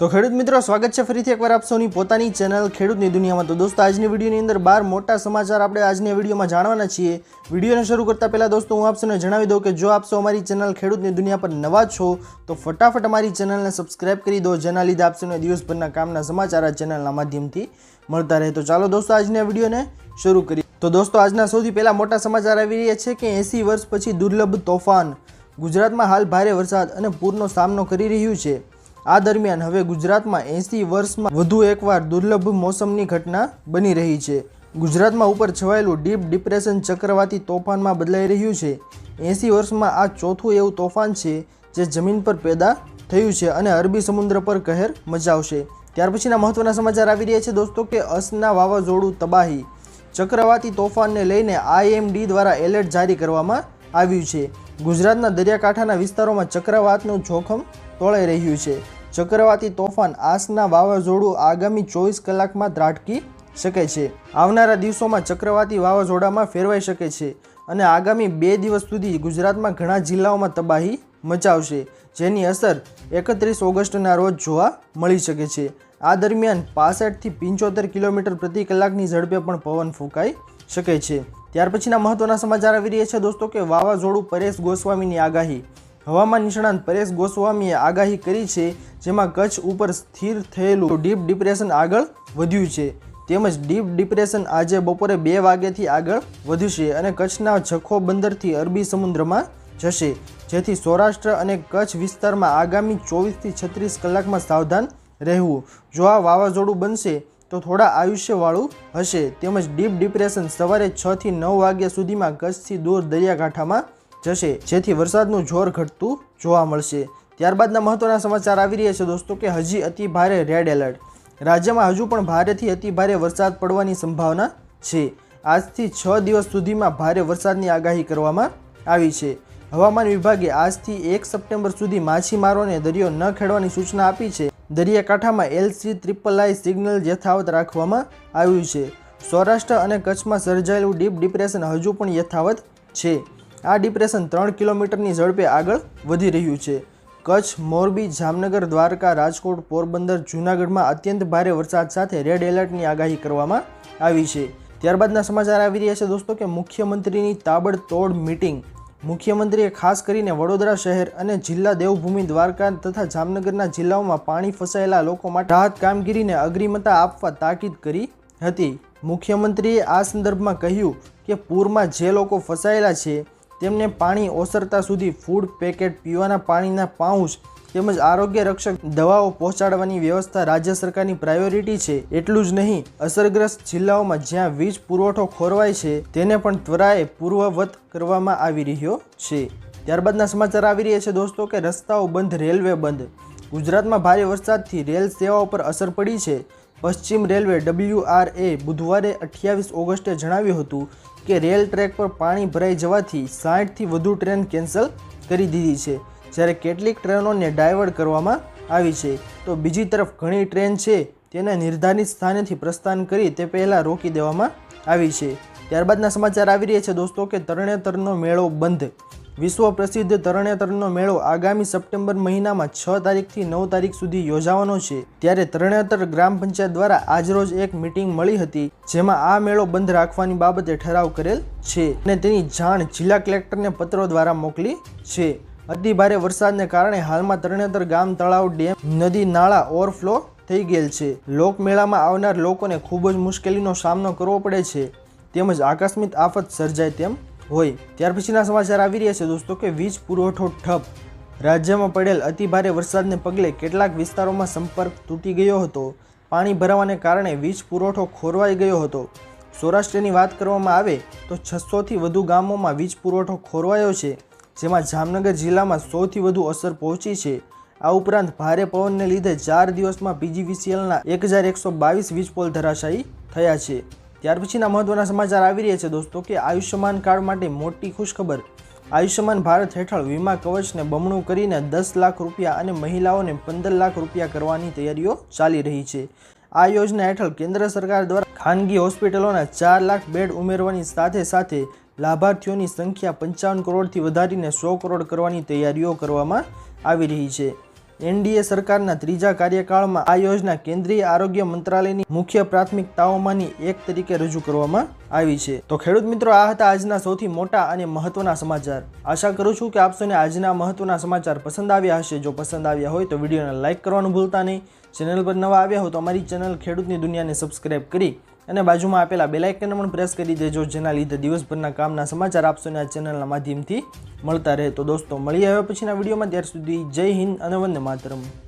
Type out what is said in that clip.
તો ખેડૂત મિત્રો, સ્વાગત છે ફરીથી એકવાર આપ સૌની પોતાની ચેનલ ખેડૂતની દુનિયામાં. તો દોસ્તો, આજની વિડીયોની અંદર બાર મોટા સમાચાર આપણે આજની વિડીયોમાં જાણવાના છીએ. વિડીયોને શરૂ કરતા પહેલાં દોસ્તો, હું આપ જણાવી દઉં કે જો આપ અમારી ચેનલ ખેડૂતની દુનિયા પર નવા છો, તો ફટાફટ અમારી ચેનલને સબસ્ક્રાઇબ કરી દો, જેના લીધે આપ સૌને દિવસભરના કામના સમાચાર આ ચેનલના માધ્યમથી મળતા રહે. તો ચાલો દોસ્તો, આજની વિડીયોને શરૂ કરીએ. તો દોસ્તો, આજના સૌથી પહેલાં મોટા સમાચાર આવી રહ્યા છે કે એંસી વર્ષ પછી દુર્લભ તોફાન. ગુજરાતમાં હાલ ભારે વરસાદ અને પૂરનો સામનો કરી રહ્યું છે. આ દરમિયાન હવે ગુજરાતમાં એંસી વર્ષમાં વધુ એકવાર દુર્લભ મોસમની ઘટના બની રહી છે. ગુજરાતમાં ઉપર છવાયેલું ડીપ ડિપ્રેશન ચક્રવાતી તોફાનમાં બદલાઈ રહ્યું છે. એંસી વર્ષમાં આ ચોથું એવું તોફાન છે જે જમીન પર પેદા થયું છે અને અરબી સમુદ્ર પર કહેર મચાવશે. ત્યાર પછીના મહત્વના સમાચાર આવી રહ્યા છે દોસ્તો કે અસના વાવાઝોડું તબાહી. ચક્રવાતી તોફાનને લઈને આઈએમડી દ્વારા એલર્ટ જારી કરવામાં આવ્યું છે. ગુજરાતના દરિયાકાંઠાના વિસ્તારોમાં ચક્રવાતનું જોખમ તોળાઈ રહ્યું છે. ચક્રવાતી તોફાન આસના વાવાઝોડું આગામી ચોવીસ કલાકમાં ત્રાટકી શકે છે. આવનારા દિવસોમાં ચક્રવાતી વાવાઝોડામાં ફેરવાઈ શકે છે અને આગામી બે દિવસ સુધી ગુજરાતમાં ઘણા જિલ્લાઓમાં તબાહી મચાવશે, જેની અસર એકત્રીસ ઓગસ્ટના રોજ જોવા મળી શકે છે. આ દરમિયાન પાસઠથી પંચોતેર કિલોમીટર પ્રતિ કલાકની ઝડપે પણ પવન ફૂંકાઈ શકે છે. ત્યાર પછીના મહત્વના સમાચાર આવી રહ્યા છે દોસ્તો કે વાવાઝોડું પરેશ ગોસ્વામીની આગાહી. હવામાન નિષ્ણાંત પરેશ ગોસ્વામીએ આગાહી કરી છે, જેમાં કચ્છ ઉપર સ્થિર થયેલું ડીપ ડિપ્રેશન આગળ વધ્યું છે. તેમજ ડીપ ડિપ્રેશન આજે બપોરે બે વાગ્યાથી આગળ વધશે અને કચ્છના જખો બંદરથી અરબી સમુદ્રમાં જશે, જેથી સૌરાષ્ટ્ર અને કચ્છ વિસ્તારમાં આગામી ચોવીસથી છત્રીસ કલાકમાં સાવધાન રહેવું. જો આ વાવાઝોડું બનશે, તો થોડા આયુષ્યવાળું હશે. તેમજ ડીપ ડિપ્રેશન સવારે છથી નવ વાગ્યા સુધીમાં કચ્છથી દૂર દરિયાકાંઠામાં જશે. જેથી વરસાદનું જોર ઘટતું જોવા મળશે. ત્યારબાદના મહત્વના સમાચાર આવી રહ્યા છે દોસ્તો કે હજી અતિ ભારે રેડ એલર્ટ. રાજ્યમાં હજુ પણ ભારેથી અતિ ભારે વરસાદ પડવાની સંભાવના છે. આજથી છ દિવસ સુધીમાં ભારે વરસાદની આગાહી કરવામાં આવી છે. હવામાન વિભાગે આજથી એક સપ્ટેમ્બર સુધી માછીમારોને દરિયો ન ખેડવાની સૂચના આપી છે. દરિયાકાંઠામાં એલસી ટ્રિપલ આઈ સિગ્નલ યથાવત રાખવામાં આવ્યું છે. સૌરાષ્ટ્ર અને કચ્છમાં સર્જાયેલું ડીપ ડિપ્રેશન હજુ પણ યથાવત છે. આ ડિપ્રેશન ત્રણ કિલોમીટરની ઝડપે આગળ વધી રહ્યું છે. કચ્છ, મોરબી, જામનગર, દ્વારકા, રાજકોટ, પોરબંદર, જૂનાગઢમાં અત્યંત ભારે વરસાદ સાથે રેડ એલર્ટની આગાહી કરવામાં આવી છે. ત્યારબાદના સમાચાર આવી રહ્યા છે દોસ્તો કે મુખ્યમંત્રીની તાબડતોડ મીટિંગ. મુખ્યમંત્રીએ ખાસ કરીને વડોદરા શહેર અને જિલ્લા દેવભૂમિ, દ્વારકા તથા જામનગરના જિલ્લાઓમાં પાણી ફસાયેલા લોકો માટે રાહત કામગીરીને અગ્રિમતા આપવા તાકીદ કરી હતી. મુખ્યમંત્રીએ આ સંદર્ભમાં કહ્યું કે પૂરમાં જે લોકો ફસાયેલા છે તેમને પાણી ઓસરતા સુધી ફૂડ પેકેટ પીવાના પાણીના પાઉચ તેમજ આરોગ્ય રક્ષક દવાઓ પહોંચાડવાની વ્યવસ્થા રાજ્ય સરકારની પ્રાયોરિટી છે. એટલું જ નહીં, અસરગ્રસ્ત જિલ્લાઓમાં જ્યાં વીજ પુરવઠો ખોરવાય છે, તેને પણ ત્વરાએ પૂર્વવત કરવામાં આવી રહ્યો છે. ત્યારબાદના સમાચાર આવી રહ્યા છે દોસ્તો કે રસ્તાઓ બંધ, રેલવે બંધ. ગુજરાતમાં ભારે વરસાદથી રેલ સેવાઓ પર અસર પડી છે. પશ્ચિમ રેલવે ડબલ્યુઆરએ બુધવારે અઠ્યાવીસ ઓગસ્ટે જણાવ્યું હતું કે રેલ ટ્રેક પર પાણી ભરાઈ જવાથી સાઠથી વધુ ટ્રેન કેન્સલ કરી દીધી છે. જ્યારે કેટલીક ટ્રેનોને ડાયવર્ટ કરવામાં આવી છે, તો બીજી તરફ ઘણી ટ્રેન છે, તેને નિર્ધારિત સ્થાનેથી પ્રસ્થાન કરી તે પહેલાં રોકી દેવામાં આવી છે. ત્યારબાદના સમાચાર આવી રહ્યા છે દોસ્તો કે તરણેતરનો મેળો બંધ. વિશ્વ પ્રસિદ્ધ તરણેતરનો મેળો આગામી સપ્ટેમ્બર મહિનામાં છ તારીખથી નવ તારીખ સુધી યોજાવાનો છે. ત્યારે તરણેતર ગ્રામ પંચાયત દ્વારા આજરોજ એક મિટિંગ મળી હતી, જેમાં આ મેળો બંધ રાખવાની બાબતે ઠરાવ કરેલ છે અને તેની જાણ જિલ્લા કલેક્ટરને પત્રો દ્વારા મોકલી છે. અતિ ભારે વરસાદને કારણે હાલમાં તરણેતર ગામ તળાવ ડેમ, નદી, નાળા ઓવરફ્લો થઈ ગયેલ છે. લોકમેળામાં આવનાર લોકોને ખૂબ જ મુશ્કેલીનો સામનો કરવો પડે છે. તેમજ આકસ્મિક આફત સર્જાય તેમ હોય. ત્યાર પછીના સમાચાર આવી રહ્યા છે દોસ્તો કે વીજ પુરવઠો ઠપ. રાજ્યમાં પડેલ અતિ ભારે વરસાદને પગલે કેટલાક વિસ્તારોમાં સંપર્ક તૂટી ગયો હતો. પાણી ભરાવાને કારણે વીજ પુરવઠો ખોરવાઈ ગયો હતો. સૌરાષ્ટ્રની વાત કરવામાં આવે તો છસોથી વધુ ગામોમાં વીજ પુરવઠો ખોરવાયો છે, જેમાં જામનગર જિલ્લામાં સૌથી વધુ અસર પહોંચી છે. આ ઉપરાંત ભારે પવનને લીધે ચાર દિવસમાં પીજીવીસીએલના એક હજાર એકસો બાવીસ વીજ પોલ ધરાશાયી થયા છે. ત્યાર પછીના મહત્વના સમાચાર આવી રહ્યા છે દોસ્તો કે આયુષ્યમાન કાર્ડ માટે મોટી ખુશખબર. આયુષ્યમાન ભારત હેઠળ વીમા કવચને બમણું કરીને દસ લાખ રૂપિયા અને મહિલાઓને પંદર લાખ રૂપિયા કરવાની તૈયારીઓ ચાલી રહી છે. આ યોજના હેઠળ કેન્દ્ર સરકાર દ્વારા ખાનગી હોસ્પિટલોના ચાર લાખ બેડ ઉમેરવાની સાથે સાથે લાભાર્થીઓની સંખ્યા પંચાવન કરોડથી વધારીને સો કરોડ કરવાની તૈયારીઓ કરવામાં આવી રહી છે. એનડીએ સરકારના ત્રીજા કાર્યકાળમાં આ યોજના કેન્દ્રીય આરોગ્ય મંત્રાલયની મુખ્ય પ્રાથમિકતાઓમાંની એક તરીકે રજૂ કરવામાં આવી છે. તો ખેડૂત મિત્રો, આ હતા આજના સૌથી મોટા અને મહત્વના સમાચાર. આશા કરું છું કે આપસોને આજના મહત્વના સમાચાર પસંદ આવ્યા હશે. જો પસંદ આવ્યા હોય તો વિડીયોને લાઇક કરવાનું ભૂલતા નહીં. ચેનલ પર નવા આવ્યા હો તો અમારી ચેનલ ખેડૂતની દુનિયાને સબસ્ક્રાઇબ કરી અને બાજુમાં આપેલા બેલાઇકનને પણ પ્રેસ કરી દેજો, જેના લીધે દિવસભરના કામના સમાચાર આપશો અને આ ચેનલના માધ્યમથી મળતા રહે. તો દોસ્તો મળી આવ્યા પછીના વિડીયોમાં ત્યાર સુધી જય હિન્દ અને વંદે માતરમ.